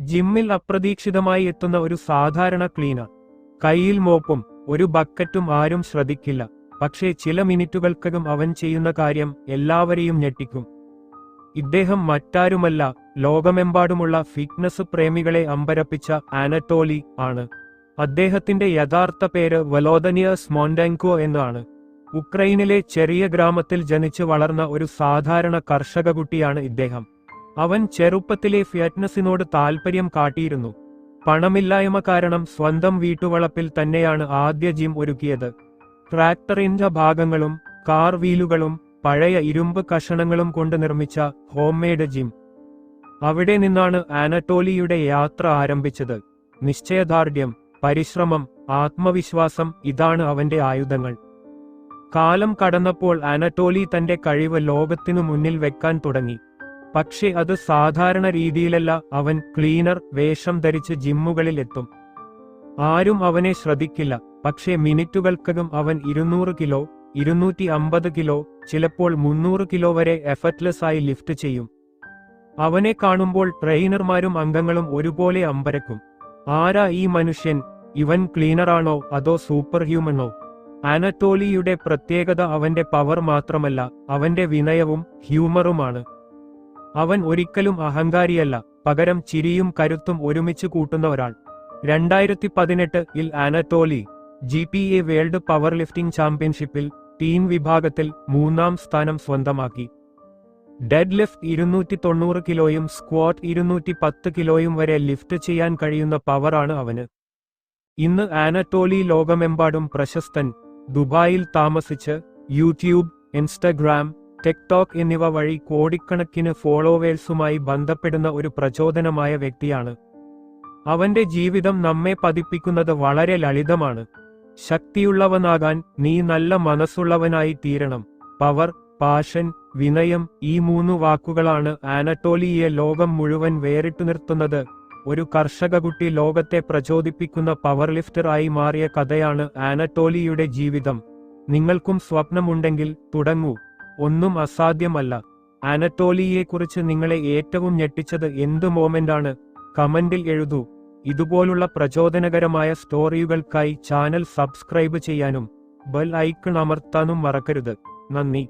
ജിമ്മിൽ അപ്രതീക്ഷിതമായി എത്തുന്ന ഒരു സാധാരണ ക്ലീനർ. കയ്യിൽ മോപ്പും ഒരു ബക്കറ്റും ആരും ശ്രദ്ധിക്കില്ല. പക്ഷേ ചില മിനിറ്റുകൾക്കകം അവൻ ചെയ്യുന്ന കാര്യം എല്ലാവരെയും ഞെട്ടിക്കും. ഇദ്ദേഹം മറ്റാരുമല്ല ലോകമെമ്പാടുമുള്ള ഫിറ്റ്നസ് പ്രേമികളെ അമ്പരപ്പിച്ച ആനറ്റോലി ആണ്. അദ്ദേഹത്തിന്റെ യഥാർത്ഥ പേര് വലോദനിയസ് മോണ്ടാങ്കോ എന്നാണ്. ഉക്രൈനിലെ ചെറിയ ഗ്രാമത്തിൽ ജനിച്ചു വളർന്ന ഒരു സാധാരണ കർഷക കുട്ടിയാണ് ഇദ്ദേഹം. അവൻ ചെറുപ്പത്തിലെ ഫിറ്റ്നസിനോട് താൽപര്യം കാട്ടിയിരുന്നു. പണമില്ലായ്മ കാരണം സ്വന്തം വീട്ടുവളപ്പിൽ തന്നെയാണ് ആദ്യ ജിം ഒരുക്കിയത്. ട്രാക്ടറിന്റെ ഭാഗങ്ങളും കാർ വീലുകളും പഴയ ഇരുമ്പ് കഷണങ്ങളും കൊണ്ട് നിർമ്മിച്ച ഹോംമെയ്ഡ് ജിം. അവിടെ നിന്നാണ് ആനറ്റോലിയുടെ യാത്ര ആരംഭിച്ചത്. നിശ്ചയദാർഢ്യം പരിശ്രമം ആത്മവിശ്വാസം ഇതാണ് അവന്റെ ആയുധങ്ങൾ. കാലം കടന്നപ്പോൾ അനറ്റോലി തന്റെ കഴിവ് ലോകത്തിനു മുന്നിൽ വെക്കാൻ തുടങ്ങി. പക്ഷേ അത് സാധാരണ രീതിയിലല്ല അവൻ ക്ലീനർ വേഷം ധരിച്ച് ജിമ്മുകളിൽ എത്തും ആരും അവനെ ശ്രദ്ധിക്കില്ല പക്ഷേ മിനിറ്റുകൾക്കകം അവൻ ഇരുന്നൂറ് കിലോ ഇരുന്നൂറ്റി അമ്പത് കിലോ ചിലപ്പോൾ മുന്നൂറ് കിലോ വരെ എഫർട്ട്ലെസ് ആയി ലിഫ്റ്റ് ചെയ്യും. അവനെ കാണുമ്പോൾ ട്രെയിനർമാരും അംഗങ്ങളും ഒരുപോലെ അമ്പരക്കും. ആരാ ഈ മനുഷ്യൻ? ഇവൻ ക്ലീനറാണോ അതോ സൂപ്പർ ഹ്യൂമനോ ആനറ്റോലിയുടെ പ്രത്യേകത അവന്റെ പവർ മാത്രമല്ല അവന്റെ വിനയവും ഹ്യൂമറുമാണ്. അവൻ ഒരിക്കലും അഹങ്കാരിയല്ല. പകരം ചിരിയും കരുത്തും ഒരുമിച്ച് കൂട്ടുന്ന ഒരാൾ. രണ്ടായിരത്തി പതിനെട്ട് ഇൽ ആനറ്റോലി G P A world powerlifting ചാമ്പ്യൻഷിപ്പിൽ ടീം വിഭാഗത്തിൽ മൂന്നാം സ്ഥാനം സ്വന്തമാക്കി. ഡെഡ് ലിഫ്റ്റ് ഇരുന്നൂറ്റി തൊണ്ണൂറ് കിലോയും സ്ക്വാട്ട് ഇരുന്നൂറ്റി പത്ത് കിലോയും വരെ ലിഫ്റ്റ് ചെയ്യാൻ കഴിയുന്ന പവറാണ് അവന്. ഇന്ന് ആനറ്റോലി ലോകമെമ്പാടും പ്രശസ്തൻ. ദുബായിൽ താമസിച്ച് യൂട്യൂബ് ഇൻസ്റ്റഗ്രാം ടിക്ടോക്ക് എന്നിവ വഴി കോടിക്കണക്കിന് ഫോളോവേഴ്സുമായി ബന്ധപ്പെടുന്ന ഒരു പ്രചോദനമായ വ്യക്തിയാണ്. അവന്റെ ജീവിതം നമ്മെ പതിപ്പിക്കുന്നത് വളരെ ലളിതമാണ്. ശക്തിയുള്ളവനാകാൻ നീ നല്ല മനസ്സുള്ളവനായി തീരണം. പവർ പാഷൻ വിനയം ഈ മൂന്ന് വാക്കുകളാണ് ആനറ്റോലിയെ ലോകം മുഴുവൻ വേറിട്ടു നിർത്തുന്നത്. ഒരു കർഷക കുട്ടി ലോകത്തെ പ്രചോദിപ്പിക്കുന്ന പവർ ലിഫ്റ്റർ ആയി മാറിയ കഥയാണ് ആനറ്റോലിയുടെ ജീവിതം. നിങ്ങൾക്കും സ്വപ്നമുണ്ടെങ്കിൽ തുടങ്ങൂ. ഒന്നും അസാധ്യമല്ല. അനറ്റോലിയെക്കുറിച്ച് നിങ്ങളെ ഏറ്റവും ഞെട്ടിച്ചത് എന്ത് മോമെന്റാണ്? കമന്റിൽ എഴുതൂ. ഇതുപോലുള്ള പ്രചോദനകരമായ സ്റ്റോറികൾക്കായി ചാനൽ സബ്സ്ക്രൈബ് ചെയ്യാനും ബെൽ ഐക്കൺ അമർത്താനും മറക്കരുത്. നന്ദി.